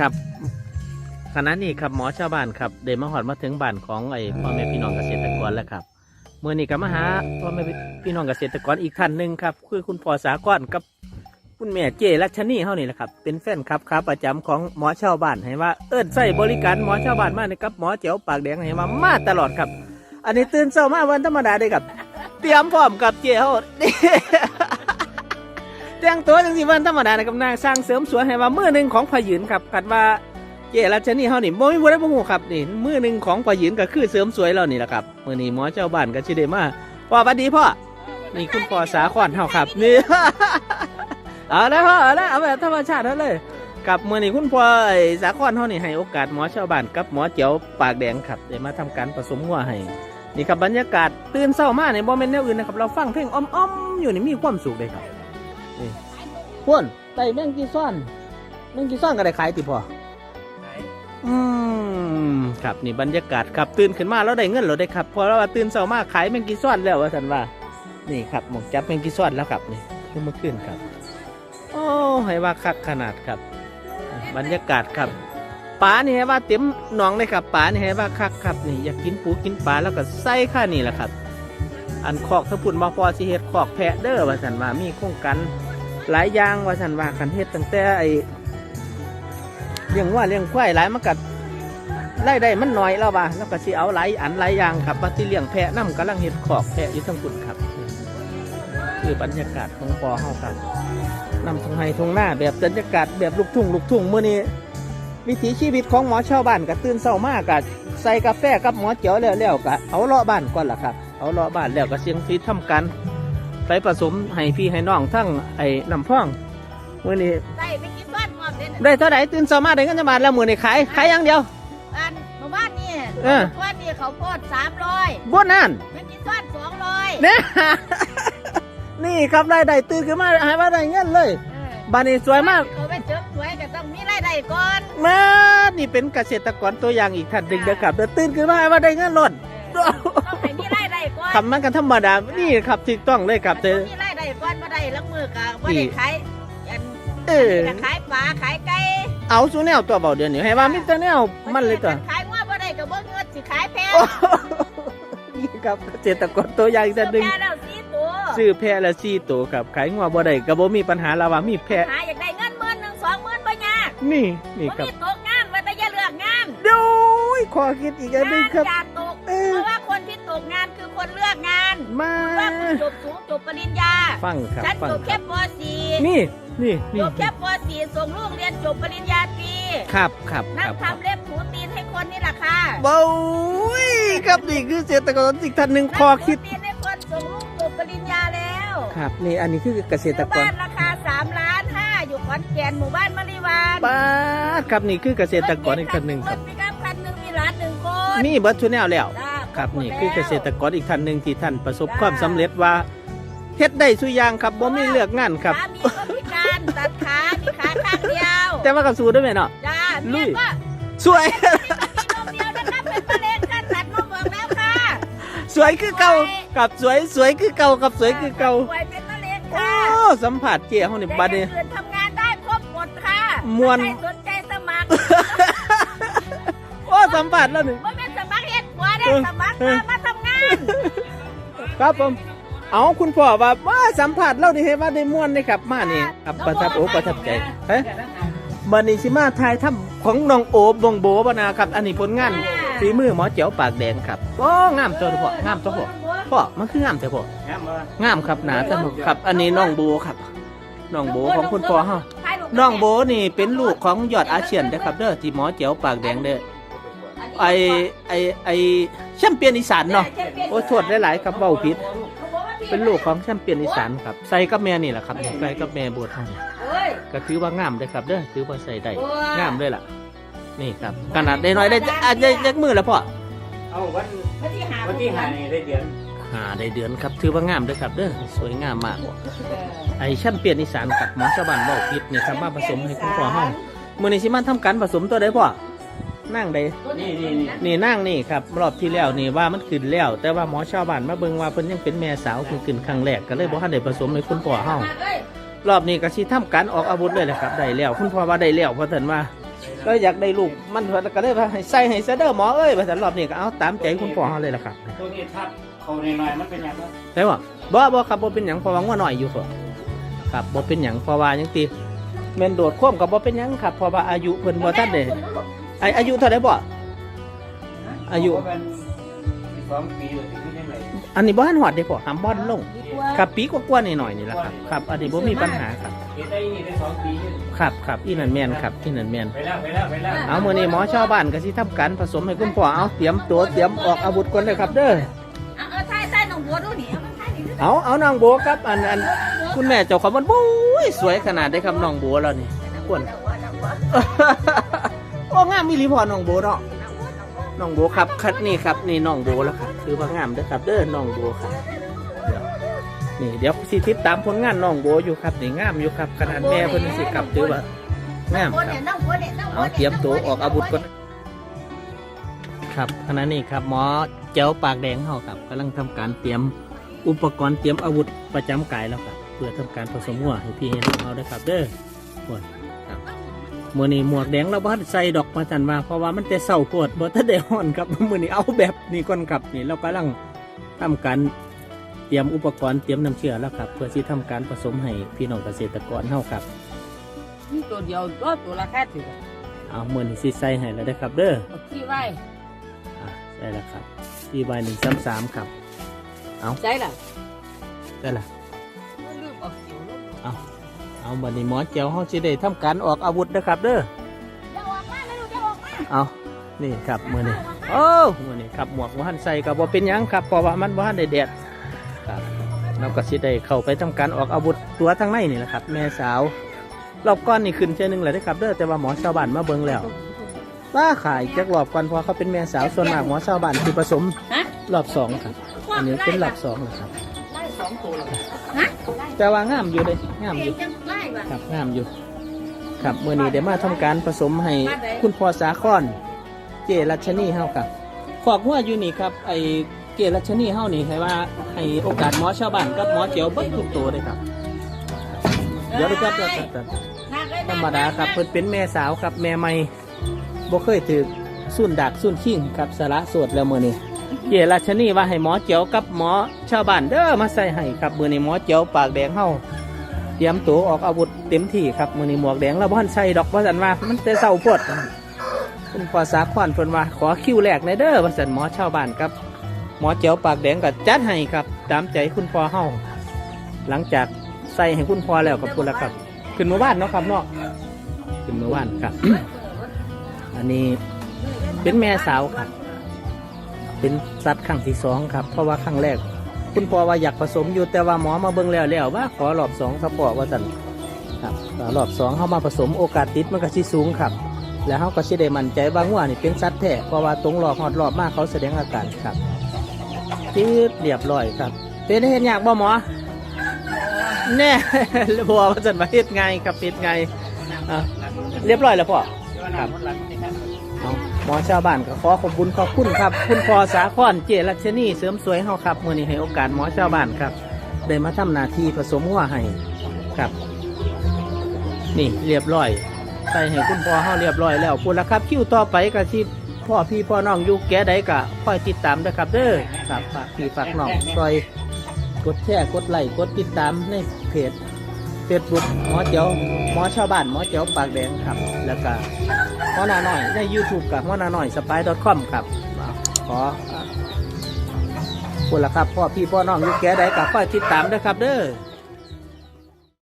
ครับขณะนี้ครับหมอชาวบ้านครับเดินมาหอดมาถึงบ้านของไอ้พ่อแม่พี่น้องเกษตรกรแล้วครับเมื่อนี้ก็มาหาพ่อแม่พี่น้องเกษตรกรอีกท่านหนึ่งครับคือคุณพ่อสากรกับคุณแม่เจรัชนีเฮานี่แหละครับ เป็นแฟนครับครับประจำของหมอชาวบ้านให้ว่าเอิ้นใส่บริการหมอชาวบ้านมากนะครับหมอเจ๋วปากแดงให้มามาตลอดครับ อันนี้ตื่นเช้ามาวันธรรมดาเด้ครับ เตรียมพร้อมกับเจเฮา แต่งตัวจังสิวันธรรมดานะครับนางสร้างเสริมสวยให้ว่ามือหนึ่งของพยืนครับกันว่าเจรัชนีเฮานี่บ่มีบ่ได้บ่ฮู้ครับนี่มือหนึ่งของพยืนก็คือเสริมสวยเรานี่แหละครับมื้อนี้หมอเจ้าบ้านก็สิได้มาพ่อสวัสดีพ่อนี่คุณพ่อสาขวัญเฮาครับนี่เอาแล้วพ่อเอาแล้วเอาแบบธรรมชาติเท่าเลยกับมื้อนี้คุณพ่อไอ้สาขวัญเฮานี่ให้โอกาสหมอชาวบ้านกับหมอเจียวปากแดงครับได้มาทำการผสมงัวให้นี่ครับบรรยากาศตื่นเช้ามาเนี่ยบ่แม่นแนวอื่นนะครับเราฟังเพลงอ้อมๆอยู่นี่มีความสุขเลยครับ พ่วนไต่แมงกีซ่อนแมงกีซ่อนก็ได้ขายติพออืมครับนี่บรรยากาศครับตื่นขึ้นมาแล้วได้เงินเราได้ครับเพอเราว่าตื่นเช้ามาขายแมงกีซ่อนแล้วว่าสันว่า นี่ครับหมกจับแมงกีซ่อนแล้วครับนี่ขึ้นมาขึ้นครับ โอ้ให้ว่าคักขนาดครับ บรรยากาศครับปลานี่ให้ว่าเต็มหนองเลยครับปลานี่ให้ว่าคักครับนี่อยากกินปูกินปลาแล้วก็ใส่ข้านี่แหละครับ อันคอกถ้าพุ่นมาพอสิเฮ็ดคอกแพะเด้อว่าสันว่ามีโครงการ หลายอย่างว่าสันว่าคันเฮ็ดตั้งแต่ไอเลี้ยงว่าเลี้ยงควายหลายมันกัดไล่ได้มันน้อยแล้วว่าแล้วก็สิเอาหลายอันหลายอย่างครับว่าที่เลี้ยงแพะน้ำกำลังเฮ็ดขอกแพะอยู่ทั้งกุนครับ คือบรรยากาศของปอเฮาครับนำทงไฮทงหน้าแบบบรรยากาศแบบลูกทุ่งลูกทุ่งมื้อนี้วิถีชีวิตของหมอชาวบ้านก็ตื่นเช้ามากก็ใส่กาแฟกับหมอเจียวแล้วแล้วก็เอาเลาะบ้านก่อนล่ะครับ เอาเลาะบ้านแล้วก็เสียงฟีทำกัน ไปผสมให้พี่ให้น้องทั้งไอ้น้ำพ่องมื้อนี้ได้ไม่กินบ้านงอมเด่นได้เท่าไหร่ตื่นเช้ามาได้เงินจะมาแล้วมื้อนี้ขายขายอย่างเดียวอันหมู่บ้านนี่เออบ้านนี่เขาโพดสามร้อยบ่นั่นไม่กินบ้านสองร้อยเนี่ยนี่ครับรายได้ตื่นขึ้นมาให้ว่าได้เงินเลยบานนี้สวยมากเขาไปเจิมสวยก็ต้องมีรายได้ก่อนมานี่เป็นเกษตรกรตัวอย่างอีกท่านหนึ่งนะครับเดี๋ยวตื่นขึ้นมาให้ว่าได้เงินล้นต้องให้ มีรายได้ก่อนทำมันกันธรรมดานี่ครับถูกต้องเลยครับเจอมีรายได้ก่อนบ่ได้ลังมือกะบ่ได้ขายอันเออจะขายปลาขายไก่เอาสูแนวตัวเบาเดือนนี้ให้ว่ามิตรแนวมันเลยตัวขายงัวบ่ได้ก็บ่เงินสิขายแพงโอ้โหนี่ครับเกษตรกรตัวอย่างอีกท่านหนึ่งแพงแล้วสี่ตัวซื้อแพะละสี่ตัวครับขายงัวบ่ได้ก็บ่มีปัญหาแล้วว่ามีแพะหาอยากได้เงินหมื่นหนึ่งสองหมื่นบ่ยากนี่นี่บ่ครับมีตกงานว่าแต่อย่าเลือกงานดูยขอคิดอีกอันหนึงครับ คือคนเลือกงานมาว่าคุณจบสูงจบปริญญา ฟังครับฉันฟังจบคแค่รับป .4 นี่นี่จนี่บแค่ป .4 ส่งลูกเรียนจบปริญญาตรีครับครับคนั่รังบครับทำเล็บถูตีนให้คนนี่แหละค่ะเบ้ยครับนี่คือเกษตรกรอีกท่านหนึ่งขอคิดนั่งถูตีนให้คนส่งลูกจบปริญญาแล้วครับนี่อันนี้คือเกษตรซื้อกรบ้านราคา3ล้าน5อยู่ขอนแก่นหมู่บ้านมะริวานป้าดครับนี่คือเกษตรกรอีกท่านหนึ่งครับถปิกอัพคันหนึ่งมีหลานหนึ่งคนนี่เบิร์ตชูแนลแล้ว จ้า ครับขอณนี่คือเกษตรแล้วกรอีกท่านหนึ่งที่ท่านประสบความสำเร็จว่าเฮ็ดได้สุอยางครับบ่มีเลือกงานครับสามีก็พิการตัดขามีขาข้างเดียวแต่ว่าก็สู้ได้ไหมเนาะ จ้าลุเมียย ก็สวยมีนมเดียวนะครับเป็นมะเร็งกันตัดนมบอกแล้วค่ะสวยคือเก่ากับสวยสวยคือเก่ากับสวยคือเก่าป่วยเป็นมะเร็งโอ้ค่ะสัมผัสเจ้าเฮานี่บัดนี้ แต่อย่างอื่นทำงานได้ครบหมดค่ะมวน ใครสนใจสมัครโอ้สัมผัสแล้วนี่ ว่าเป็น สมัครเฮ็ดหัวได้เออสมัครเออมามาทำงานครับผม เอาคุณพ่อว่าว่าสัมผัสเราได้เห็นว่าได้ม่วนนี่ครับมานี่ครับประทับโอ้ประทับใจเฮ้ยบันนี้สิมาทายถ้ำของน้องโอบงโบบนาครับ อันนี้ผลงานฝีมือหมอเจ๋วปากแดงครับโอ้งามตัวพ่องามตัวพ่อพ่อมันคืองามแต่พ่องามครับหนาสนุกครับ อันนี้น้องโบครับน้องโบของคุณพ่อเฮาน้องโบนี่เป็นลูกของยอดอาเซียนนะครับเด้อที่หมอเจ๋วปากแดงเด้อ ไอไอไอแชมเปี้ยนอีสานเนาะโอ้โทษหลายๆครับเบ้าผิด เป็นลูกของแชมเปี้ยนอีสานครับใส่กับแม่นี่แหละครับใส่กับแม่บวชให้เอ้ยก็ถือว่างามเลยครับเด้อถือว่าใส่ได้ว้างงามเลยล่ะ นี่ครับขนาดได้น้อยได้อาจจะยักมือแล้วพ่อเอาวันวันที่หาวันที่หานี่ได้เดือนหาได้เดือนครับถือว่างามเลยครับเด้อสวยงามมากไอแชมเปี้ยนอีสานกับหมอชาวบ้านบอกผิดนี่ครับมาผสมให้คุณพ่อห้องมือนี้สิมันทำการผสมตัวใดพ่อ นั่งได้นี่นี่นี่นี่นั่งนี่ครับรอบที่แล้วนี่ว่ามันขึ้นแล้ว แต่ว่าหมอชาวบ้านมาเบิ่งว่าเพิ่นยังเป็นแม่สาวเพิ่งขึ้นครั้งแรกก็เลยบ่ทันได้ผสมให้คุณพ่อเฮารอบนี้ก็สิทำการออกอาวุธเลยแหละครับได้แล้ว คุณพ่อว่าได้แล้วเพราะท่านว่าก็อยากได้ลูกมันเพิ่นก็เลยว่าให้ใส่ให้ซะเด้อหมอเอ้ยว่าซั่นรอบนี้ก็เอาตามใจคุณพ่อเฮาเลยล่ะครับตัวนี้ทับเขาในหน่อยๆมันเป็นยังไงใช่บ่บ่บ่ครับบ่เป็นหยังเพราะว่างัวน้อยอยู่ครับครับบ่เป็นหยังเพราะว่ายังติแม่นโดดควมก็บ่เป็นหยังครับเพราะว่าอายุเพิ่นบ่ทันได้ ไออายุเท่าไหร่บ่อายุเป็นสองปีหรือที่ไม่ไหนอันนี้บ่ทันฮอดเด้พ่อหามบ่อนลงครับปีกว่าๆหน่อยๆนี่แหละครับครับ อันนี้บ่มีปัญหาครับเห็นได้นี่ได้สองปีอยู่ครับครับอีนั่นแม่นครับอีนั่นแม่นไปแล้วไปแล้วไปแล้วเอามื้อนี้หมอชาวบ้านก็สิทำการผสมให้คุณพ่อเอาเตรียมตัวเตรียมออกอาวุธก่อนเลยครับ เด้อเอาเอาทายใส่หนองบัวดูนี่เอามันทายนี่ดูเอาเอาน้องโบครับอันอันคุณแม่เจ้าของมันบุ้ยสวยขนาดได้ครับน้องโบแล้วนี่ควรโอ้งามมีรีพอน้องโบเนาะน้องโบครับคัดนี่ครับนี่น้องโบแล้วครับคือว่างามเด้อครับเด้อน้องโบครับเดี๋ยวนี่เดี๋ยวสิติดตามผลงานน้องโบอยู่ครับนี่งามอยู่ครับขนาดแม่เพิ่นสิกลับถือว่างามคเนี่รับยน้องบัวเอาเตรียมตัวออกอาวุธก่อนครับขณะนี้ครับหมอเจ้าปากแดงเฮาครับกำลังทำการเตรียมอุปกรณ์เตรียมอาวุธประจำกายแล้วครับเพื่อทำการผสมหัวให้พี่ให้น้องเอาได้ครับเด้อโอ้ยครับ มื่อนี้หมวกแดงเราบ้านใส่ดอกมาจันมาเพราะว่ามันแต่เศร้าปวดบ่ทันได้ฮ้อนครับมื่อนี้เอาแบบนี้ก่อนครับนี่เรากำลังทำการเตรียมอุปกรณ์เตรียมน้ำเชื่อแล้วครับ เพื่อที่ทำการผสมให้พี่น้องเกษตรกรเฮาครับนี่ตัวเดียวก็ตัวละแค่ถือเอามื่อนี้สิใส่ให้แล้วได้อครับ เด้อเอาขี้ไว้อะได้แล้วครับที่ใบหนึ่งสามสามครับใจล่ะได้ละลืมเอา เขียวลงเอาบัดนี้หมอเจียวเขาสิได้ทำการออกอาวุธนะครับเด้อเดี๋ยวออกมาไม่รู้เดี๋ยวออกมาเอานี่ครับมือนี้โอ้มือนี้ครับหมวกว่าหันใส่กับว่าเป็นหยังครับเพราะว่ามันว่าหันได้แดดครับเราก็สิได้เข้าไปทำการออกอาวุธตัวทางในนี่แหละครับ แม่สาวรอบก้อนนี่ขึ้นเช่นหนึ่งเลยได้อครับเด้อแต่ว่าหมอชาวบ้านมาเบิ่งแล้วว่าขายจักรอบก่อนเพราะเขาเป็นแม่สาวส่วนมากหมอชาวบ้านคือผสมฮะรอบสองครับอันนี้เป็นรอบสองนะครับไล่ส องตัวเลยฮะแต่ว่างามอยู่เลยงามอเห็ยู่นจังไล่ว่ะครับงามอยู่ ครับเมื่อนี้เดี๋ยวมาทำการผสมให้คุณพ่อสาคอนเจรัชนีเฮาครับขอกหัวอยู่นี่ครับไอเจรัชนีเฮานี่ให้ว่าให้โอกาสหมอชาวบ้านกับหมอเจียวเบิ้ทุกตัวเลยครับเดี๋ยวดูครับเดี๋ยวครับนักเลยธรรมดาครับเพิ่นเป็นแม่สาวครับแม่ใหม่บ่เคยถือสุ่นดักสุ่นขิงครับสาระโสดแล้วมื้อนี้ เจรัชนีว่าให้หมอเจียวกับหมอชาวบ้านเด้อมาใส่ให้ครับมื้อนี้หมอเจียวปากแดงเฮาเตรียมตัวออกอาวุธเต็มที่ครับมือในหมวกแดงแล้วบ้านใส่ดอกว่าสันว่ามันแต่เศร้าโพดคุณพอสาขวัญเพิ่นว่าขอคิวแรกในเด้อว่าสันหมอชาวบ้านครับ หมอเจียวปากแดงก็จัดให้ครับ ตามใจคุณพ่อเฮาหลังจากใส่ให้คุณพ่อแล้วกับคุณละครับ ขึ้นมื่อวานเนาะครับเนาะขึ้นมื่อวานครับ อันนี้เป็นแม่สาวครับ เป็นสัตว์ครั้งที่สองครับ เพราะว่าครั้งแรก คุณพ่อว่าอยากผสมอยู่แต่ว่าหมอมาเบิ่งแล้วแล้วว่าขอรอบสองสปอร์ว่าสันครับรอบสองเข้ามาผสมโอกาสติดมันก็สิสูงครับ แล้วเขาก็สิได้มั่นใจว่างัวนี่เป็นสัตว์แท้เพราะว่าตรงรอบหอดรอบมากเขาแสดงอาการครับติดเรียบร้อยครับ เป็นเห็นอยากบ่หมอแน่บัวว่าสันมาเฮ็ดไงครับเฮ็ดไงอะเรียบร้อยแล้วพ่อครับ หมอชาวบ้านก็ขอขอบคุณขอบคุณครับ คุณพอสาคอนเจรัชนีเสริมสวยเฮาครับมื่อนี้ให้โอกาสหมอชาวบ้านครับได้มาทำหน้าที่ผสมหัวให้ครับ นี่เรียบร้อยใส่ให้คุณพ่อเฮาเรียบร้อยแล้วพูดแล้วครับ คิวต่อไปก็ที่พ่อพี่พ่อน้องอยู่แก่ใดก็คอยติดตามด้วยครับเด้อครับฝากพี่ฝากน้องซอยกดแชร์กดไลค์กดติดตามในเพจ เฟซบุ๊กหมอเจียวหมอชาวบ้านหมอเจียวปากแดงครับ แล้วก็หมอนาหน่อยใน YouTube กับหมอนาหน่อยสปายดอทคอมครับขอพูดแล้วครับพ่อพี่พ่อน้องยู่แก่ใดก็คอยติดตามด้วยครับเด้อ